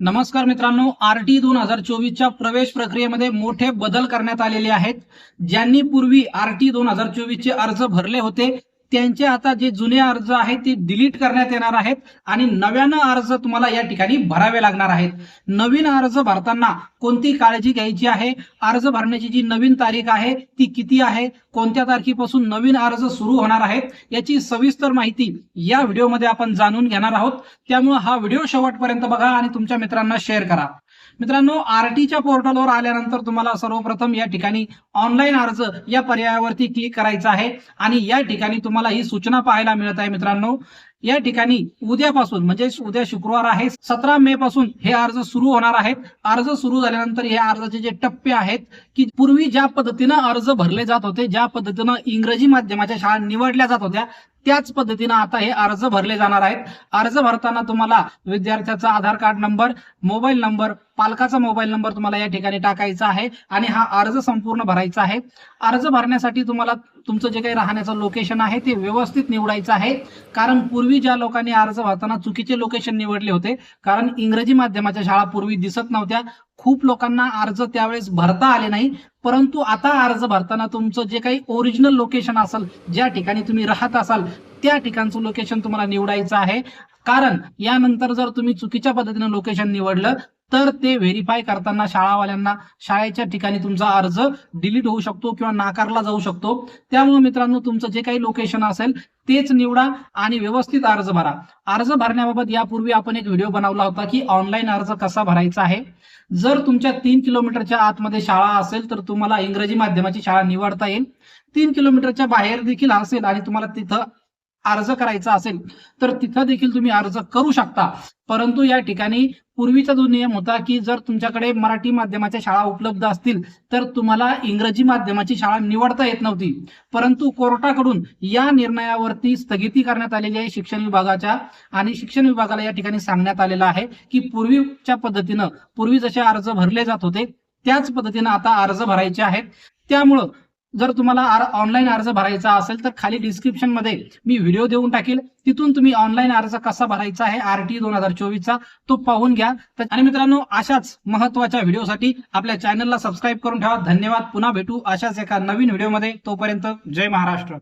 नमस्कार मित्रांनो R T दोन हजार चोवीसच्या प्रवेश प्रक्रियेमध्ये मोठे बदल करण्यात आलेले आहेत. ज्यांनी पूर्वी आर टी दोन हजार चोवीसचे अर्ज भरले होते त्यांचे आता जे जुने अर्ज आहेत ते डिलीट करण्यात येणार आहेत आणि नव्यानं अर्ज तुम्हाला या ठिकाणी भरावे लागणार आहेत. नवीन अर्ज भरताना कोणती काळजी घ्यायची आहे? अर्ज भरण्याची जी नवीन तारीख आहे ती किती आहे? कोणत्या तारखेपासून नवीन अर्ज सुरू होणार आहेत? याची सविस्तर माहिती या व्हिडिओमध्ये आपण जाणून घेणार आहोत. त्यामुळे हा व्हिडिओ शेवटपर्यंत बघा आणि तुमच्या मित्रांना शेअर करा. मित्रांनो आरटीच्या पोर्टलवर आल्यानंतर तुम्हाला सर्वप्रथम या ठिकाणी ऑनलाईन अर्ज या पर्यायावरती क्लिक करायचा आहे. आणि या ठिकाणी तुम्हाला ही सूचना पाहायला मिळत आहे मित्रांनो. या ठिकाणी उद्यापासून म्हणजे उद्या शुक्रवार आहे सतरा मे पासून हे अर्ज सुरू होणार आहेत. अर्ज सुरू झाल्यानंतर हे अर्जाचे जे टप्पे आहेत की पूर्वी ज्या पद्धतीनं अर्ज भरले जात होते ज्या पद्धतीनं इंग्रजी माध्यमाच्या शाळा निवडल्या जात होत्या त्याच पद्धतीनं आता हे अर्ज भरले जाणार आहेत. अर्ज भरताना तुम्हाला विद्यार्थ्याचा Aadhaar card number mobile number पालकाचा mobile number तुम्हाला या ठिकाणी टाकायचा आहे आणि हा अर्ज संपूर्ण भरायचा आहे. अर्ज भरण्यासाठी तुम्हाला तुमचं जे काही राहण्याचं लोकेशन आहे ते व्यवस्थित निवडायचं आहे. कारण पूर्वी ज्या लोकांनी अर्ज भरताना चुकीचे लोकेशन निवडले होते कारण इंग्रजी माध्यमाच्या शाळा पूर्वी दिसत नव्हत्या खूप लोकांना अर्ज त्यावेळेस भरता आले नाही परंतु आता अर्ज भरताना तुमचं जे काही ओरिजिनल लोकेशन असेल ज्या ठिकाणी तुम्ही राहत असाल त्या ठिकाणचं लोकेशन तुम्हाला निवडायचं आहे. कारण यानंतर जर तुम्ही चुकीच्या पद्धतीनं लोकेशन निवडलं तर ते व्हेरीफाय करताना शाळावाल्यांना शाळेच्या ठिकाणी तुमचा अर्ज डिलीट होऊ शकतो किंवा नाकारला जाऊ शकतो. त्यामुळे मित्रांनो तुमचं जे काही लोकेशन असेल तेच निवडा आणि व्यवस्थित अर्ज भरा. अर्ज भरण्याबाबत यापूर्वी आपण एक व्हिडिओ बनवला होता की ऑनलाईन अर्ज कसा भरायचा आहे. जर तुमच्या तीन किलोमीटरच्या आतमध्ये शाळा असेल तर तुम्हाला इंग्रजी माध्यमाची शाळा निवडता येईल. तीन किलोमीटरच्या बाहेर देखील असेल आणि तुम्हाला तिथं अर्ज करायचा असेल तर तिथं देखील तुम्ही अर्ज करू शकता. परंतु या ठिकाणी पूर्वीचा जो नियम होता की जर तुमच्याकडे मराठी माध्यमाच्या शाळा उपलब्ध असतील तर तुम्हाला इंग्रजी माध्यमाची शाळा निवडता येत नव्हती. परंतु कोर्टाकडून या निर्णयावरती स्थगिती करण्यात आलेली आहे शिक्षण विभागाच्या आणि शिक्षण विभागाला या ठिकाणी सांगण्यात आलेलं आहे की पूर्वीच्या पद्धतीनं पूर्वी जसे अर्ज भरले जात होते त्याच पद्धतीनं आता अर्ज भरायचे आहेत. त्यामुळं जर तुम्हाला ऑनलाईन अर्ज भरायचा असेल तर खाली डिस्क्रिप्शनमध्ये मी व्हिडिओ देऊन टाकेल. तिथून तुम्ही ऑनलाईन अर्ज कसा भरायचा आहे आरटी दोन हजार चोवीसचा तो पाहून घ्या. आणि मित्रांनो अशाच महत्त्वाच्या व्हिडिओसाठी आपल्या चॅनलला सबस्क्राईब करून ठेवा. धन्यवाद. पुन्हा भेटू अशाच एका नवीन व्हिडिओमध्ये तोपर्यंत जय महाराष्ट्र.